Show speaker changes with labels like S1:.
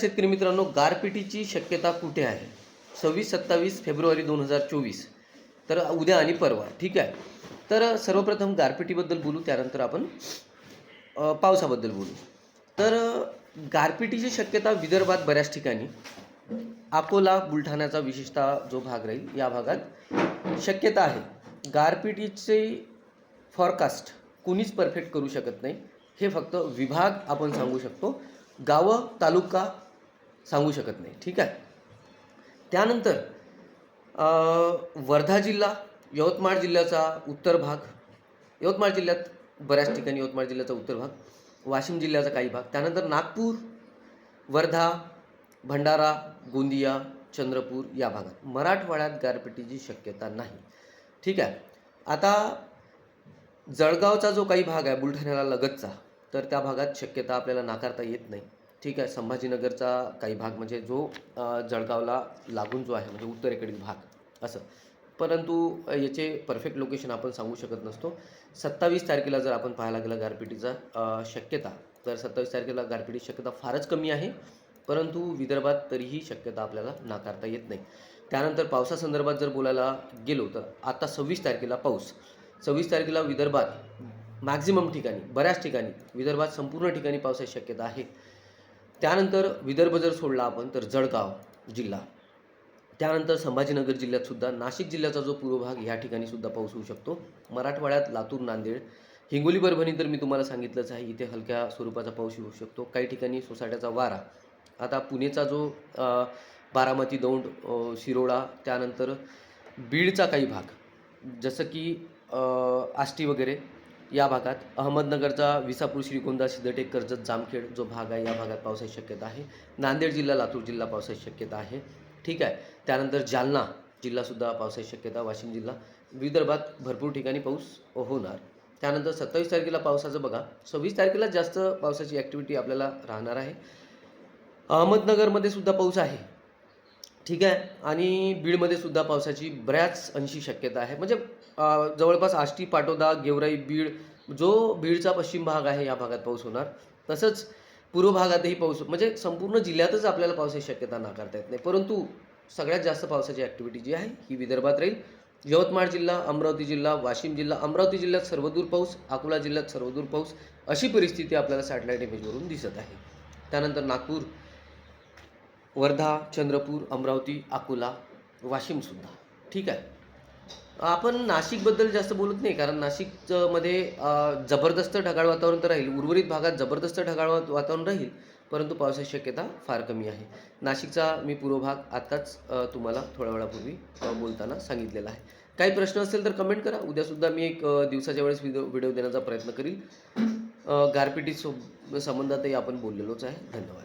S1: शेतकरी मित्रांनो गारपिटीची शक्यता कुठे आहे? सव्वीस सत्तावीस फेब्रुवारी दोन हजार चोवीस. तर उद्या आणि परवा ठीक आहे? तर सर्वप्रथम गारपिटीबद्दल बोलू त्यानंतर आपण पावसाबद्दल बोलू. तर गारपिटीची शक्यता विदर्भात बऱ्याच ठिकाणी. अकोला बुलढाण्याचा विशेषतः जो भाग राहील या भागात शक्यता आहे. गारपिटीचे फॉरकास्ट कुणीच परफेक्ट करू शकत नाही. हे फक्त विभाग आपण सांगू शकतो. गावं तालुका सांगू शकत नाही. ठीक आहे? त्यानंतर वर्धा जिल्हा यवतमाळ जिल्ह्याचा उत्तर भाग यवतमाळ जिल्ह्यात बऱ्याच ठिकाणी यवतमाळ जिल्ह्याचा उत्तर भाग वाशिम जिल्ह्याचा काही भाग. त्यानंतर नागपूर वर्धा भंडारा गोंदिया चंद्रपूर या भागात. मराठवाड्यात गारपिटीची शक्यता नाही. ठीक आहे? आता जळगावचा जो काही भाग आहे बुलढाण्याला लगतचा तर त्या भागात शक्यता आपल्याला नाकारता येत नाही. ठीक आहे संभाजीनगरचा काही भाग म्हणजे जो जळगावला लागून जो आहे म्हणजे उत्तरेकडील भाग असं. परंतु याचे परफेक्ट लोकेशन आपण सांगू शकत नसतो. सत्तावीस तारखेला जर आपण पाहायला गेलं गारपिटीचा शक्यता तर सत्तावीस तारखेला गारपिटीची शक्यता फारच कमी आहे. परंतु विदर्भात तरीही शक्यता आपल्याला नाकारता येत नाही. त्यानंतर पावसासंदर्भात जर बोलायला गेलो तर आता सव्वीस तारखेला पाऊस. सव्वीस तारखेला विदर्भात मॅक्झिमम ठिकाणी बऱ्याच ठिकाणी विदर्भात संपूर्ण ठिकाणी पावसाची शक्यता आहे. त्यानंतर विदर्भ जर सोडला आपण तर जळगाव जिल्हा. त्यानंतर संभाजीनगर जिल्ह्यात सुद्धा नाशिक जिल्ह्याचा जो पूर्व भाग या ठिकाणी सुद्धा पाऊस होऊ शकतो. मराठवाड्यात लातूर नांदेड हिंगोली परभणी तर मी तुम्हाला सांगितलंच आहे इथे हलक्या स्वरूपाचा पाऊस होऊ शकतो. काही ठिकाणी सोसाट्याचा वारा. आता पुणेचा जो बारामती दौंड शिरोळा त्यानंतर बीडचा काही भाग. जसं की आष्टी वगैरे या भागात अहमदनगरचा विसापूर श्रीगोंदा सिद्धटेक कर्जत जामखेड जो भाग आहे या भागात पावसाची शक्यता आहे. नांदेड जिल्हा लातूर जिल्हा पावसाची शक्यता आहे. ठीक आहे. त्यानंतर जालना जिल्हासुद्धा पावसाची शक्यता वाशिम जिल्हा विदर्भात भरपूर ठिकाणी पाऊस होणार. त्यानंतर सत्तावीस तारखेला पावसाचं बघा. सव्वीस तारखेला जास्त पावसाची ॲक्टिव्हिटी आपल्याला राहणार आहे. अहमदनगरमध्ये सुद्धा पाऊस आहे. ठीक आहे. आणि बीडमध्ये सुद्धा पावसाची बऱ्याच अंशी शक्यता आहे. म्हणजे जवळपास आष्टी पाटोदा गेवराई बीड जो बीडचा पश्चिम भाग आहे या भागात पाऊस होणार. तसंच पूर्व भागातही पाऊस म्हणजे संपूर्ण जिल्ह्यातच आपल्याला पावसाची शक्यता नाकारता येत नाही. परंतु सगळ्यात जास्त पावसाची ॲक्टिव्हिटी जी आहे ही विदर्भात राहील. यवतमाळ जिल्हा अमरावती जिल्हा वाशिम जिल्हा अमरावती जिल्ह्यात सर्वदूर पाऊस अकोला जिल्ह्यात सर्वदूर पाऊस अशी परिस्थिती आपल्याला सॅटेलाईट इमेजवरून दिसत आहे. त्यानंतर नागपूर वर्धा चंद्रपूर अमरावती अकोला वाशिमसुद्धा ठीक आहे? आपण नाशिकबद्दल जास्त बोलत नाही कारण नाशिकचं मध्ये जबरदस्त ढगाळ वातावरण तर राहील. उर्वरित भागात जबरदस्त ढगाळ वातावरण राहील परंतु पावसाची शक्यता फार कमी आहे. नाशिकचा मी पूर्व भाग आत्ताच तुम्हाला थोड्या वेळापूर्वी बोलताना सांगितलेला आहे. काही प्रश्न असेल तर कमेंट करा. उद्यासुद्धा मी एक दिवसाच्या वेळेस व्हिडिओ व्हिडिओ देण्याचा प्रयत्न करील. अ, गारपिटी सो संबंधातही आपण बोललेलोच आहे. धन्यवाद.